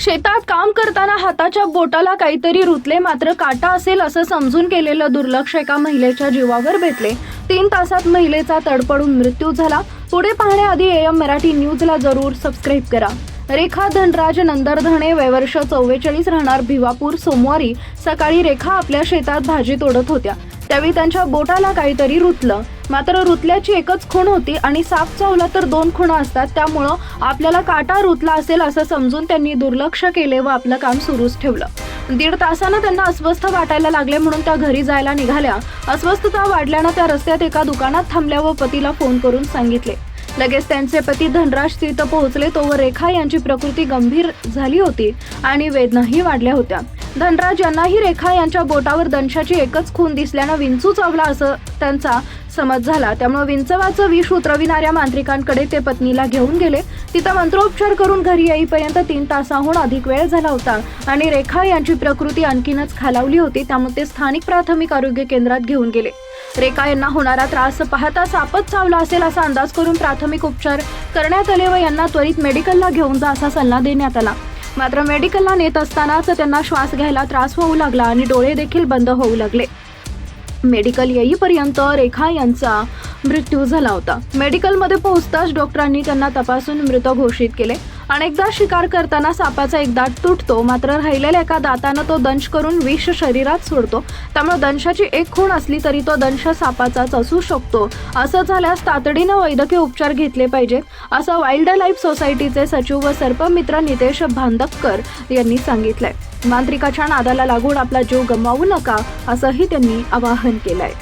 शेतात काम करताना हाताच्या बोटाला काहीतरी रुतले मात्र काटा असेल असं समजून केलेलं दुर्लक्ष एका महिलेच्या जीवावर बेतले तीन तासात महिलेचा तडपडून मृत्यू झाला. पुढे पाहण्याआधी एम मराठी न्यूजला जरूर सबस्क्राईब करा. रेखा धनराज नंदरधणे वयवर्ष चव्वेचाळीस राहणार भिवापूर सोमवारी सकाळी रेखा आपल्या शेतात भाजी तोडत होत्या. त्यावेळी त्यांच्या बोटाला काहीतरी रुतलं. मात्र रुतल्याची एकच खूण होती आणि साप चावला तर दोन खुणा असतात. त्यामुळं आपल्याला काटा रुतला असेल असं समजून त्यांनी दुर्लक्ष केले व आपलं काम सुरूच ठेवलं. दीड तासानं त्यांना अस्वस्थ वाटायला लागले म्हणून त्या घरी जायला निघाल्या. अस्वस्थता वाढल्यानं त्या रस्त्यात एका दुकानात थांबल्या व पतीला फोन करून सांगितले. लगेच त्यांचे पती धनराज तिथं पोहोचले. तोवर रेखा यांची प्रकृती गंभीर झाली होती आणि वेदनाही वाढल्या होत्या. धनराज यांनाही रेखा यांच्या बोटावर दंशाची एकच खून दिसल्यानं विंचू चावला असं त्यांचा समज झाला. त्यामुळे विंचवाचं विष उतरविणाऱ्या मांत्रिकांकडे ते पत्नीला घेऊन गेले. तिथं मंत्रोपचार करून घरी येईपर्यंत तीन तासाहून अधिक वेळ झाला होता आणि रेखा यांची प्रकृती आणखीनच खालावली होती. त्यामुळे ते स्थानिक प्राथमिक आरोग्य केंद्रात घेऊन गेले. रेखा यांना होणारा त्रास पाहता सापच चावला असेल असा अंदाज करून प्राथमिक उपचार करण्यात आले व यांना त्वरित मेडिकलला घेऊन जा असा सल्ला देण्यात आला. मात्र मेडिकलला नेत असतानाच त्यांना श्वास घ्यायला त्रास होऊ लागला आणि डोळे देखील बंद होऊ लागले. मेडिकल येईपर्यंत रेखा यांचा मृत्यू झाला होता. मेडिकलमध्ये पोहोचताच डॉक्टरांनी त्यांना तपासून मृत घोषित केले. अनेकदा शिकार करताना सापाचा एक दात तुटतो. मात्र राहिलेल्या एका दातानं तो दंश करून विष शरीरात सोडतो. त्यामुळे दंशाची एक खूण असली तरी तो दंश सापाचाच असू शकतो. असं झाल्यास तातडीनं वैद्यकीय उपचार घेतले पाहिजेत असं वाईल्ड लाईफ सोसायटीचे सचिव व सर्पमित्र नितेश भांदककर यांनी सांगितलंय. मांत्रिकाच्या नादाला लागून आपला जीव गमावू नका असंही त्यांनी आवाहन केलंय.